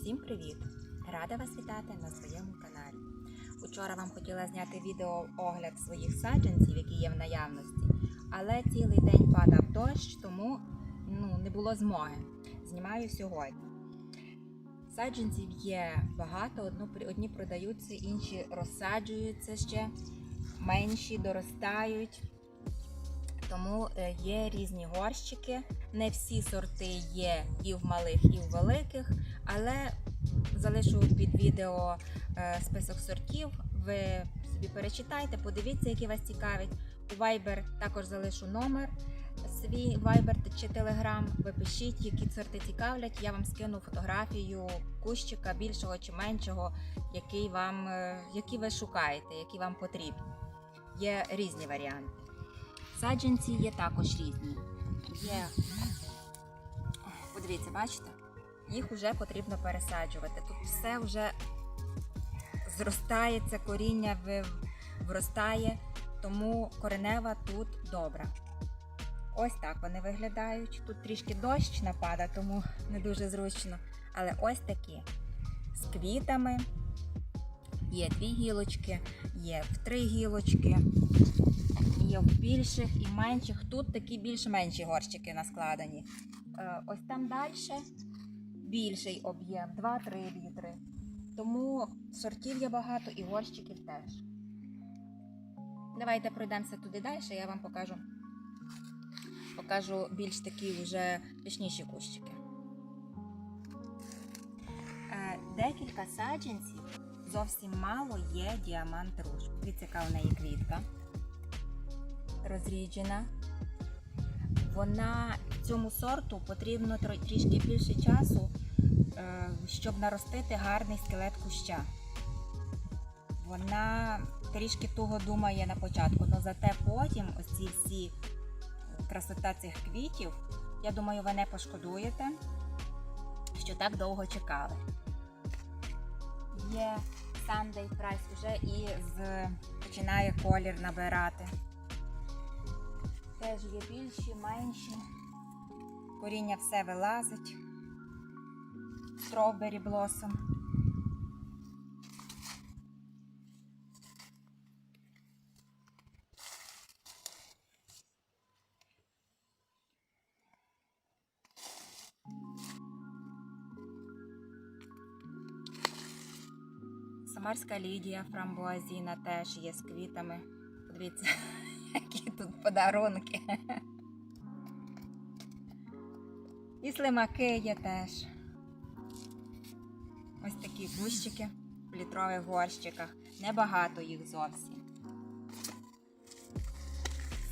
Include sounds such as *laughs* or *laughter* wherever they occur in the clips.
Всім привіт! Рада вас вітати на своєму каналі. Учора вам хотіла зняти відео огляд своїх саджанців, які є в наявності, але цілий день падав дощ, тому ну, не було змоги. Знімаю сьогодні. Саджанців є багато, одні продаються, інші розсаджуються ще, менші доростають. Тому е, є різні горщики. Не всі сорти є і в малих, і в великих, але залишу під відео е, список сортів. Ви собі перечитайте, подивіться, які вас цікавить. У Viber також залишу номер свій Viber чи Telegram. Ви пишіть, які сорти цікавлять. Я вам скину фотографію кущика більшого чи меншого, який вам, е, які ви шукаєте, які вам потрібні. Є різні варіанти. Саджанці є також різні. Є, подивіться, бачите? Їх вже потрібно пересаджувати. Тут все вже зростається, коріння вростає, тому коренева тут добра. Ось так вони виглядають. Тут трішки дощ напада, тому не дуже зручно. Але ось такі з квітами. Є дві гілочки, є в три гілочки, є в більших і менших. Тут такі більш-менші горщики наскладені. Е, Ось там далі більший об'єм 2-3 літри. Тому сортів є багато і горщиків теж. Давайте пройдемося туди далі, я вам покажу. Покажу більш такі вже пішніші кущики. Е, Декілька саджанців зовсім мало є діамант руж. Дивіться, у неї квітка розріджена. Вона цьому сорту потрібно трішки більше часу, щоб наростити гарний скелет куща. Вона трішки туго думає на початку, але зате потім ось ці всі красота цих квітів, я думаю, ви не пошкодуєте, що так довго чекали. Є Sunday Price вже і з, починає колір набирати. Теж є більші, менші. Коріння все вилазить. Strawberry Blossom. Самарська Лідія фрамбуазіна теж є з квітами. Подивіться, *laughs* які тут подарунки. І слимаки є теж. Ось такі кущики в літрових горщиках. Небагато їх зовсім.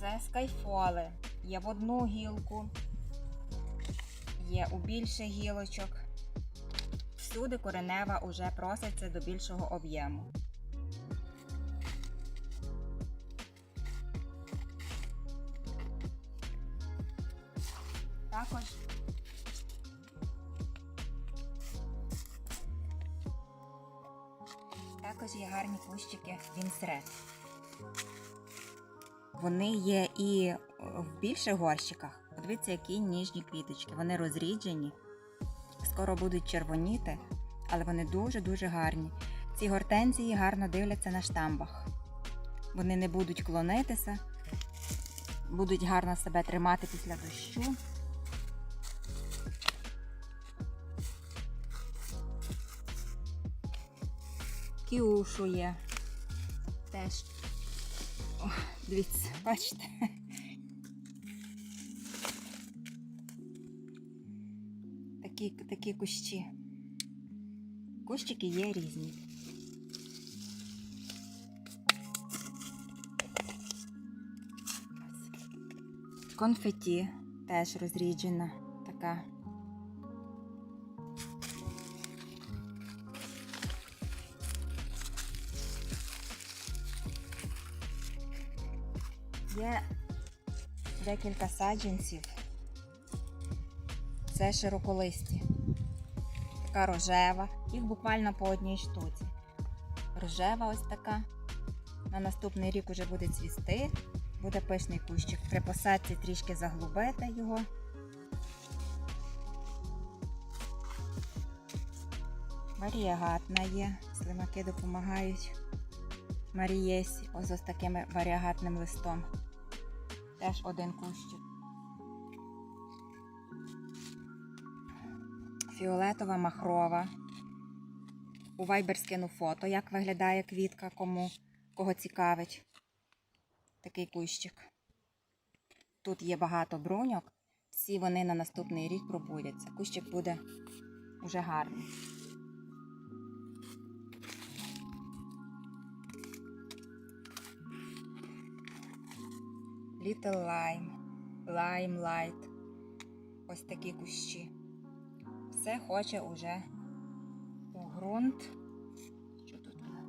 Це скайфоли. Є в одну гілку, є у більше гілочок. Всюди коренева уже проситься до більшого об'єму. Також є гарні кущики Вінсред. Вони є і в більших горщиках. Подивіться, які ніжні квіточки. Вони розріджені скоро будуть червоніти, але вони дуже-дуже гарні. Ці гортензії гарно дивляться на штамбах. Вони не будуть клонитися, будуть гарно себе тримати після дощу. Кіушу є. Теж. О, дивіться, бачите? такі, такі кущі. Кущики є різні. Конфеті теж розріджена така. Є декілька саджанців. Це широколисті. Така рожева. Їх буквально по одній штуці. Рожева ось така. На наступний рік уже буде цвісти. Буде пишний кущик. При посадці трішки заглубити його. Варіагатна є. Слимаки допомагають Марієсі. Ось ось таким варіагатним листом. Теж один кущик. Фіолетова махрова. У Viber скину фото, як виглядає квітка, кому кого цікавить. Такий кущик. Тут є багато бруньок. Всі вони на наступний рік пробудяться. Кущик буде уже гарний. Little Lime, Lime. Ось такі кущі. Все хоче уже у ґрунт. Що тут у нас?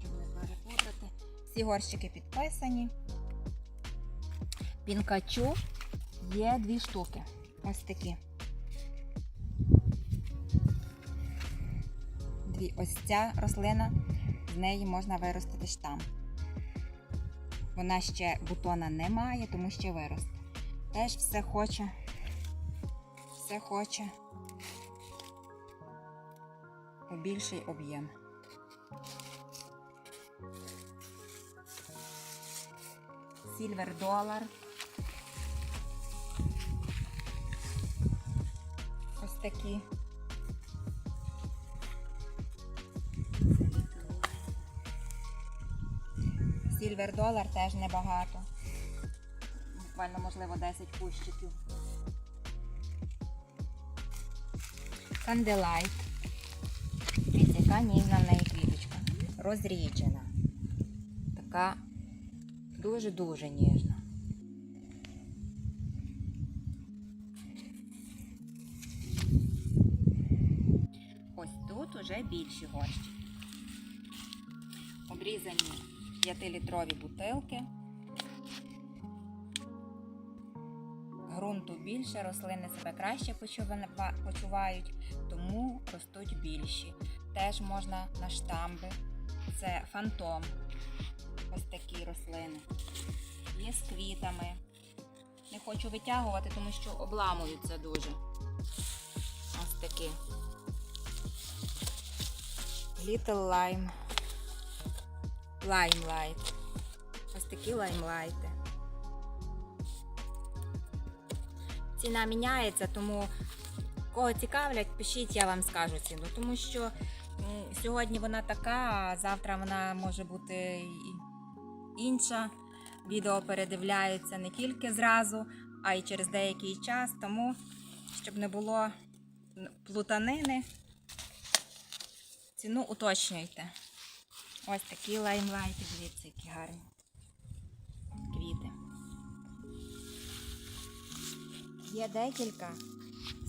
Щоб не. Всі горщики підписані. Пінкачу є дві штуки. Ось такі. Дві. Ось ця рослина, з неї можна виростити штам. Вона ще бутона не має, тому ще виросте. Теж все хоче. Все хоче у більший об'єм. Сільвер долар. Ось такі. Сільвер долар теж небагато. Буквально, можливо, 10 кущиків. Канделайт. Дивіться, яка ніжна в неї квіточка. Розріджена. Така дуже-дуже ніжна. Ось тут уже більші горщики. Обрізані 5-літрові бутилки. Грунту більше, рослини себе краще почувають, тому ростуть більші. Теж можна на штамби. Це фантом. Ось такі рослини. Є з квітами. Не хочу витягувати, тому що обламуються дуже. Ось такі. Little Lime. Limelight. Ось такі лаймлайти. Ціна міняється, тому кого цікавлять, пишіть, я вам скажу ціну. Тому що сьогодні вона така, а завтра вона може бути інша. Відео передивляються не тільки зразу, а й через деякий час. Тому, щоб не було плутанини, ціну уточнюйте. Ось такі лаймлайти, дивіться, які гарні квіти. Є декілька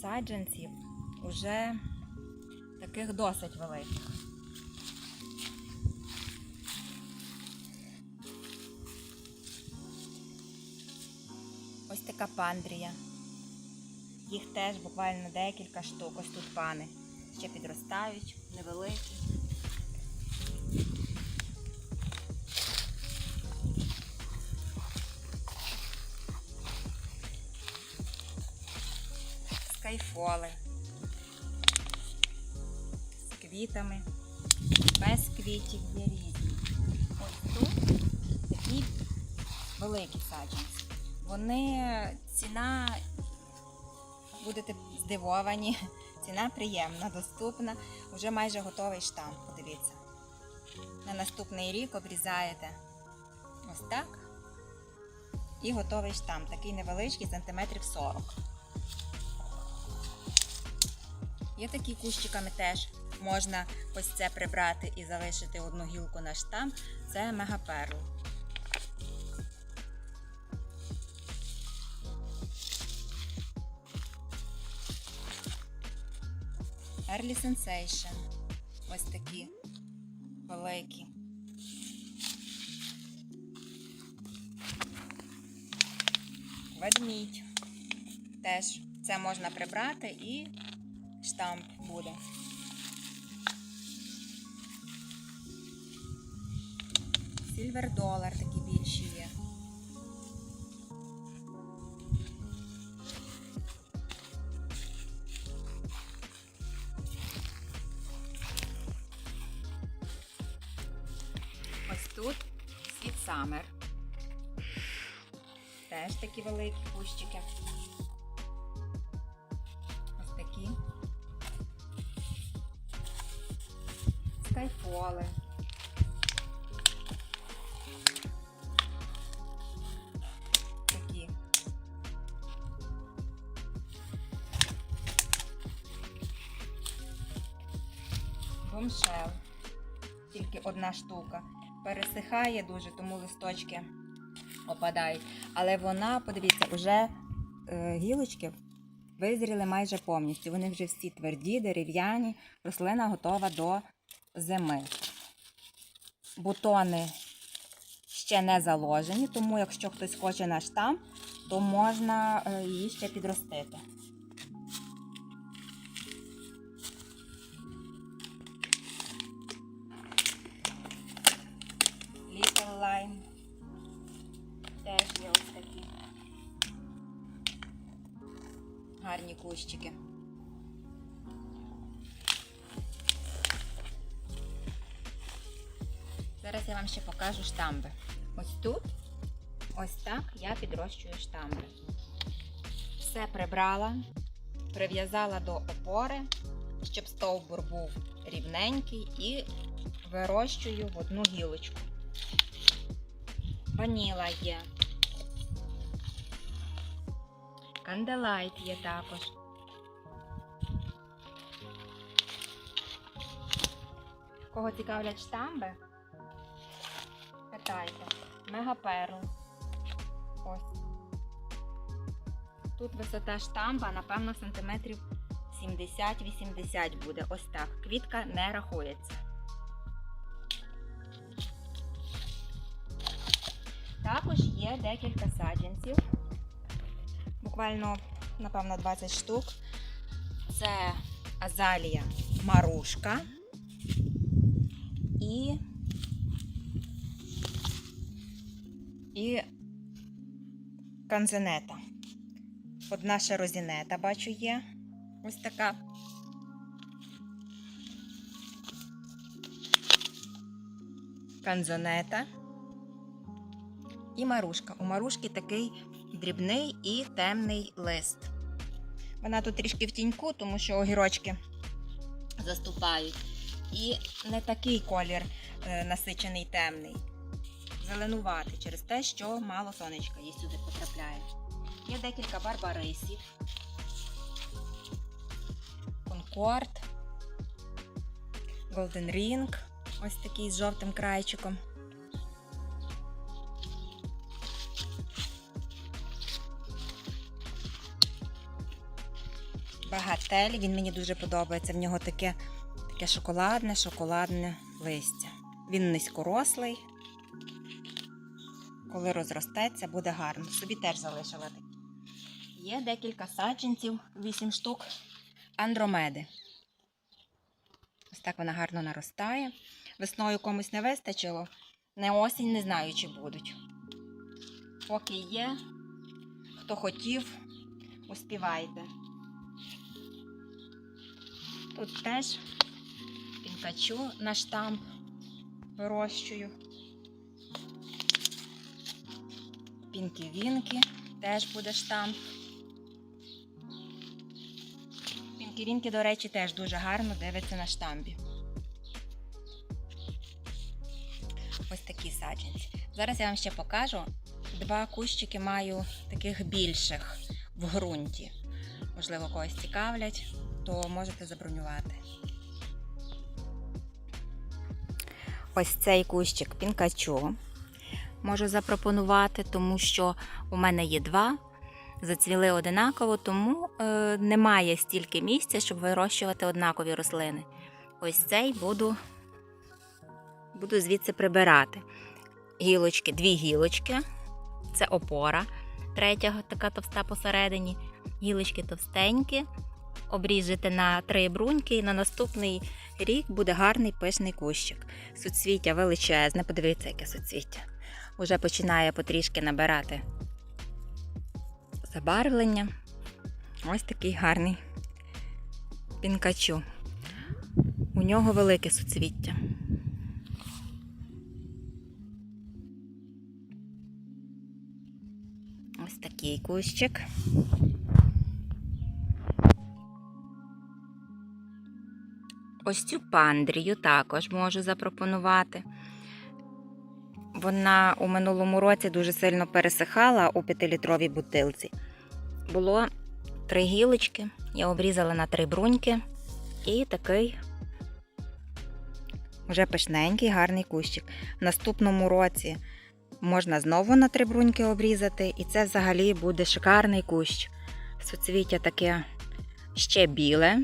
саджанців уже таких досить великих. Ось така пандрія. Їх теж буквально декілька штук. Ось тут пани ще підростають, невеликі. Скайфоли з квітами, без квітів є різні. Ось тут такі великі саджанці. Вони ціна, будете здивовані, *laughs* ціна приємна, доступна, вже майже готовий штамп. Подивіться. На наступний рік обрізаєте ось так. І готовий штамп, такий невеличкий, сантиметрів 40. Є такі кущиками теж можна ось це прибрати і залишити одну гілку на штамп. Це мегаперл. Early Sensation. Ось такі великі. Ведмідь. Теж це можна прибрати і там буде. Сільвер долар такі більші є. Ось тут Світ Самер. Теж такі великі кущики. Бомшел. Тільки одна штука. Пересихає дуже, тому листочки опадають. Але вона, подивіться, вже е, гілочки визріли майже повністю. Вони вже всі тверді, дерев'яні. Рослина готова до зими. Бутони ще не заложені, тому якщо хтось хоче на штамп, то можна е, її ще підростити. Зараз я вам ще покажу штамби. Ось тут, ось так я підрощую штамби. Все прибрала, прив'язала до опори, щоб стовбур був рівненький і вирощую в одну гілочку. Ваніла є. Канделайт є також. Кого цікавлять штамби? Питайте. Мегаперл. Ось. Тут висота штамба, напевно, сантиметрів 70-80 буде. Ось так. Квітка не рахується. Також є декілька саджанців. Буквально, напевно, 20 штук. Це азалія марушка і, і канзенета. Одна ще розінета, бачу, є. Ось така. Канзонета і марушка. У марушки такий дрібний і темний лист. Вона тут трішки в тіньку, тому що огірочки заступають. І не такий колір е, насичений темний. Зеленуватий через те, що мало сонечка їй сюди потрапляє. Є декілька барбарисів. Конкорд. Golden Ring. Ось такий з жовтим крайчиком. Багатель, він мені дуже подобається. В нього таке, таке шоколадне, шоколадне листя. Він низькорослий. Коли розростеться, буде гарно. Собі теж залишила такі. Є декілька саджанців, 8 штук андромеди. Ось так вона гарно наростає. Весною комусь не вистачило. Не осінь, не знаю, чи будуть. Поки є, хто хотів, успівайте. Тут теж пінкачу на штамп вирощую. Пінки-вінки теж буде штамп. Пінки-вінки, до речі, теж дуже гарно дивиться на штампі. Ось такі саджанці. Зараз я вам ще покажу. Два кущики маю таких більших в ґрунті. Можливо, когось цікавлять, то можете забронювати. Ось цей кущик пінкачу можу запропонувати, тому що у мене є два. Зацвіли одинаково, тому е, немає стільки місця, щоб вирощувати однакові рослини. Ось цей буду, буду звідси прибирати. Гілочки, дві гілочки, це опора, третя така товста посередині. Гілочки товстенькі, обріжете на три бруньки, і на наступний рік буде гарний пишний кущик. Суцвіття величезне, подивіться, яке суцвіття. Уже починає потрішки набирати забарвлення. Ось такий гарний пінкачу. У нього велике суцвіття. Ось такий кущик. Ось цю пандрію також можу запропонувати. Вона у минулому році дуже сильно пересихала у 5-літровій бутилці. Було три гілочки, я обрізала на три бруньки і такий вже пишненький, гарний кущик. В наступному році можна знову на три бруньки обрізати, і це взагалі буде шикарний кущ. Соцвіття таке ще біле,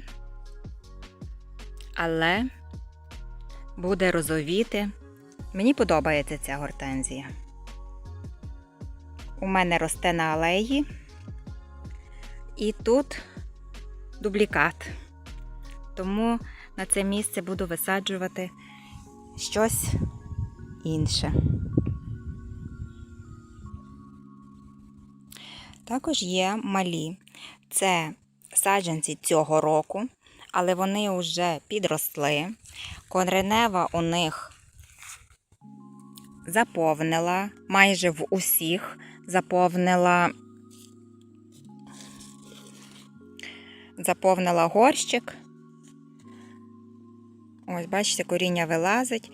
але буде розовіти. Мені подобається ця гортензія. У мене росте на алеї, і тут дублікат. Тому на це місце буду висаджувати щось інше. Також є малі. Це саджанці цього року, але вони вже підросли. Коренева у них заповнила, майже в усіх заповнила, заповнила горщик. Ось, бачите, коріння вилазить,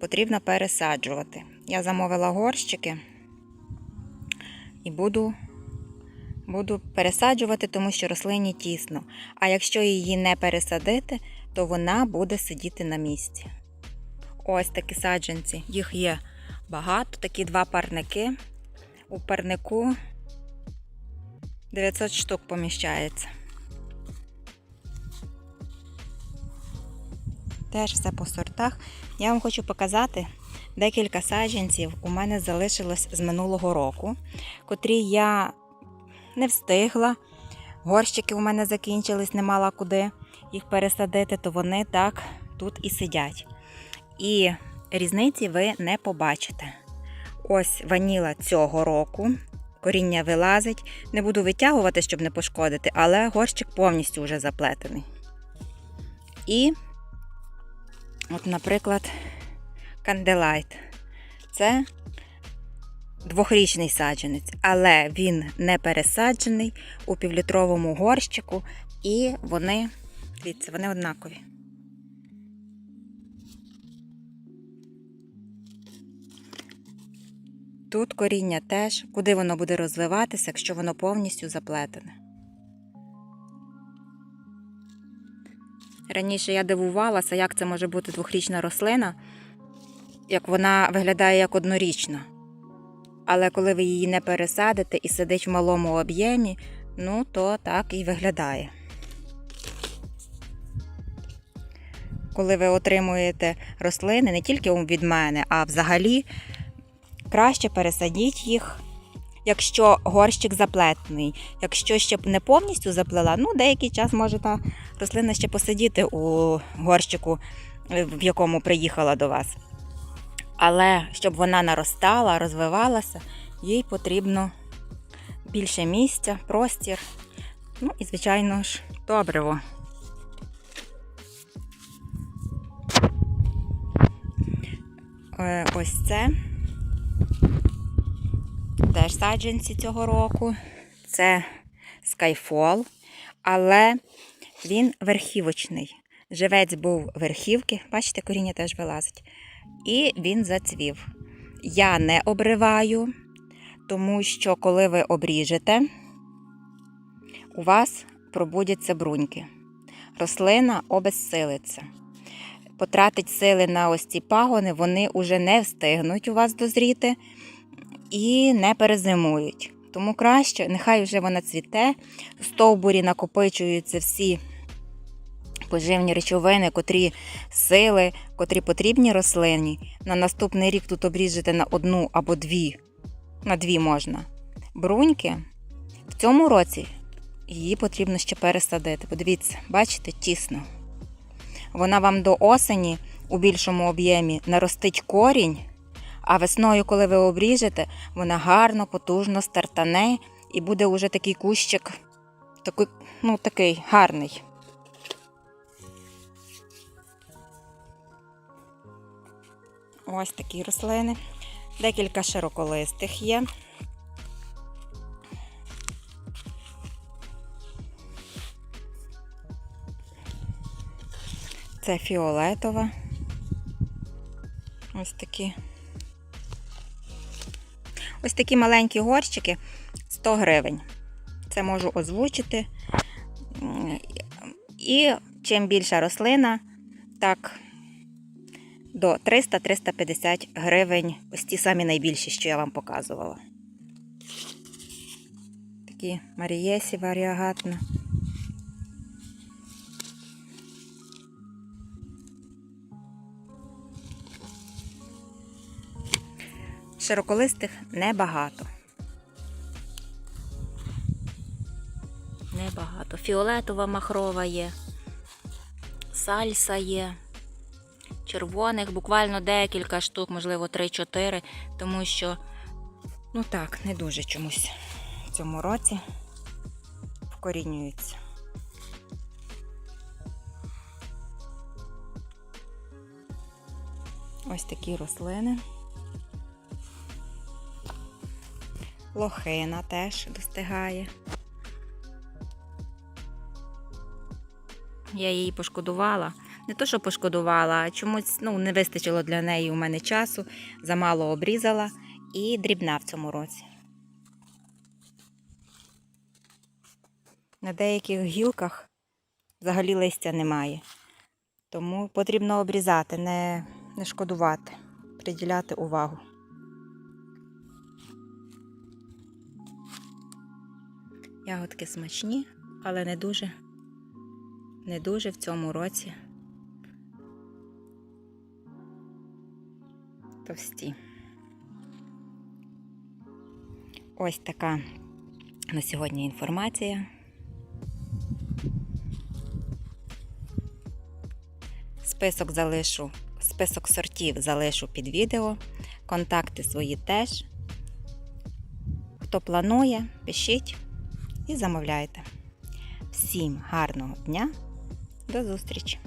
потрібно пересаджувати. Я замовила горщики і буду, буду пересаджувати, тому що рослині тісно. А якщо її не пересадити, то вона буде сидіти на місці. Ось такі саджанці. Їх є багато, такі два парники. У парнику 900 штук поміщається. Теж все по сортах. Я вам хочу показати декілька саджанців у мене залишилось з минулого року, котрі я не встигла. Горщики у мене закінчились, не мала куди їх пересадити, то вони так тут і сидять. І різниці ви не побачите. Ось ваніла цього року. Коріння вилазить. Не буду витягувати, щоб не пошкодити, але горщик повністю вже заплетений. І От, наприклад, канделайт. Це двохрічний саджанець, але він не пересаджений у півлітровому горщику, і вони, дивіться, вони однакові. Тут коріння теж, куди воно буде розвиватися, якщо воно повністю заплетене. Раніше я дивувалася, як це може бути двохрічна рослина, як вона виглядає як однорічна. Але коли ви її не пересадите і сидить в малому об'ємі, ну то так і виглядає. Коли ви отримуєте рослини не тільки від мене, а взагалі краще пересадіть їх якщо горщик заплетений. Якщо ще не повністю заплела, ну деякий час може та рослина ще посидіти у горщику, е, в якому приїхала до вас. Але щоб вона наростала, розвивалася, їй потрібно більше місця, простір. Ну і, звичайно ж, добриво. Е, Ось це теж саджанці цього року. Це Skyfall, але він верхівочний. Живець був верхівки, бачите, коріння теж вилазить. І він зацвів. Я не обриваю, тому що, коли ви обріжете, у вас пробудяться бруньки. Рослина обезсилиться. Потратить сили на ось ці пагони, вони вже не встигнуть у вас дозріти і не перезимують. Тому краще, нехай вже вона цвіте, в стовбурі накопичуються всі поживні речовини, котрі сили, котрі потрібні рослині. На наступний рік тут обріжете на одну або дві, на дві можна. Бруньки в цьому році її потрібно ще пересадити. Подивіться, бачите, тісно. Вона вам до осені у більшому об'ємі наростить корінь. А весною, коли ви обріжете, вона гарно, потужно стартане і буде уже такий кущик, такий, ну, такий гарний. Ось такі рослини. Декілька широколистих є. Це фіолетова. Ось такі. Ось такі маленькі горщики 100 гривень. Це можу озвучити. І чим більша рослина, так до 300-350 гривень. Ось ті самі найбільші, що я вам показувала. Такі Марієсі варіагатна. Широколистих небагато. Небагато. Фіолетова махрова є, сальса є. Червоних буквально декілька штук, можливо, 3-4, тому що, ну так, не дуже чомусь в цьому році вкорінюються. Ось такі рослини. Лохина теж достигає. Я її пошкодувала. Не то, що пошкодувала, а чомусь ну, не вистачило для неї у мене часу, замало обрізала і дрібна в цьому році. На деяких гілках взагалі листя немає. Тому потрібно обрізати, не, не шкодувати, приділяти увагу. Ягодки смачні, але не дуже, не дуже в цьому році товсті. Ось така на сьогодні інформація. Список залишу, список сортів залишу під відео. Контакти свої теж. Хто планує, пишіть і замовляйте. Всім гарного дня, до зустрічі!